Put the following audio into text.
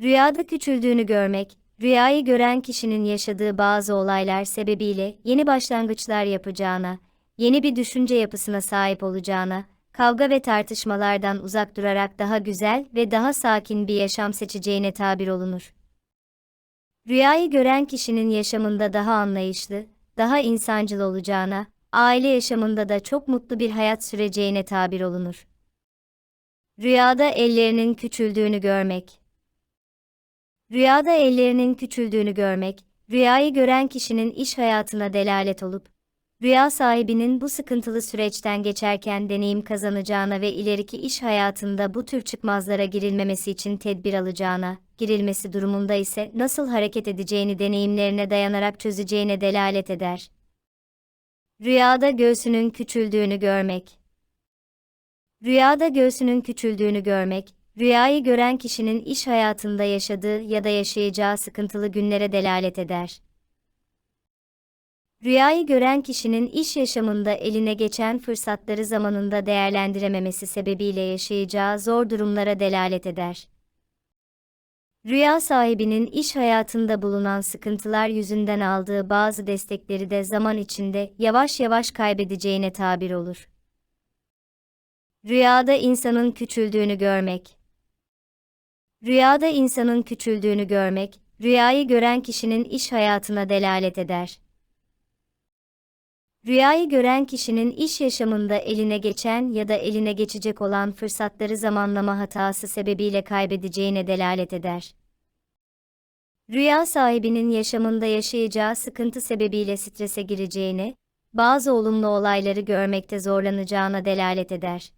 Rüyada küçüldüğünü görmek, rüyayı gören kişinin yaşadığı bazı olaylar sebebiyle yeni başlangıçlar yapacağına, yeni bir düşünce yapısına sahip olacağına, kavga ve tartışmalardan uzak durarak daha güzel ve daha sakin bir yaşam seçeceğine tabir olunur. Rüyayı gören kişinin yaşamında daha anlayışlı, daha insancıl olacağına, aile yaşamında da çok mutlu bir hayat süreceğine tabir olunur. Rüyada ellerinin küçüldüğünü görmek. Rüyada ellerinin küçüldüğünü görmek, rüyayı gören kişinin iş hayatına delalet olup, rüya sahibinin bu sıkıntılı süreçten geçerken deneyim kazanacağına ve ileriki iş hayatında bu tür çıkmazlara girilmemesi için tedbir alacağına, girilmesi durumunda ise nasıl hareket edeceğini deneyimlerine dayanarak çözeceğine delalet eder. Rüyada göğsünün küçüldüğünü görmek. Rüyada göğsünün küçüldüğünü görmek, rüyayı gören kişinin iş hayatında yaşadığı ya da yaşayacağı sıkıntılı günlere delalet eder. Rüyayı gören kişinin iş yaşamında eline geçen fırsatları zamanında değerlendirememesi sebebiyle yaşayacağı zor durumlara delalet eder. Rüya sahibinin iş hayatında bulunan sıkıntılar yüzünden aldığı bazı destekleri de zaman içinde yavaş yavaş kaybedeceğine tabir olur. Rüyada insanın küçüldüğünü görmek. Rüyada insanın küçüldüğünü görmek, rüyayı gören kişinin iş hayatına delalet eder. Rüyayı gören kişinin iş yaşamında eline geçen ya da eline geçecek olan fırsatları zamanlama hatası sebebiyle kaybedeceğine delalet eder. Rüya sahibinin yaşamında yaşayacağı sıkıntı sebebiyle strese gireceğini, bazı olumlu olayları görmekte zorlanacağına delalet eder.